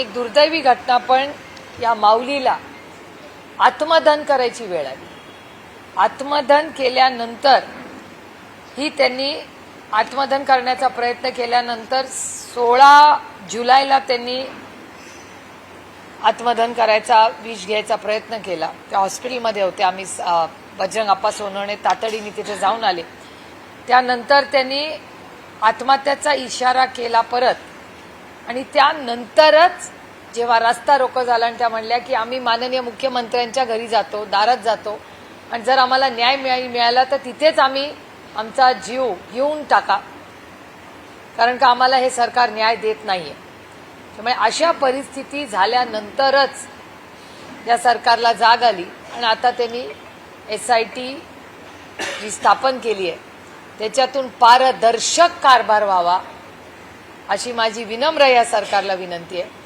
एक दुर्दैवी घटना पण या माऊलीला आत्मदहन करायची वेळ आली. आत्मदहन केल्यानंतर ही त्यांनी आत्मदहन करण्याचा प्रयत्न केल्यानंतर सोळा जुलैला त्यांनी आत्मदहन करायचा विष घ्यायचा प्रयत्न केला. त्या हॉस्पिटलमध्ये होते. आम्ही बजरंग अप्पा सोनवणे तातडीने तिथे जाऊन आले. त्यानंतर त्यांनी आत्महत्याचा इशारा केला परत. आणि त्यानंतरच जेव्हा रस्ता रोको झाला आणि त्या म्हणल्या की आम्ही माननीय मुख्यमंत्र्यांच्या घरी जातो दारात जातो. आणि जर आम्हाला न्याय मिळा मिळाला तर तिथेच आम्ही आमचा जीव घेऊन टाका. कारण का आम्हाला हे सरकार न्याय देत नाहीये. त्यामुळे अशा परिस्थिती झाल्यानंतरच या सरकारला जाग आली. आणि आता त्यांनी एस आय टी जी स्थापन केली आहे त्याच्यातून पारदर्शक कारभार व्हावा. अशी माझी विनम्र या सरकारला विनंती आहे.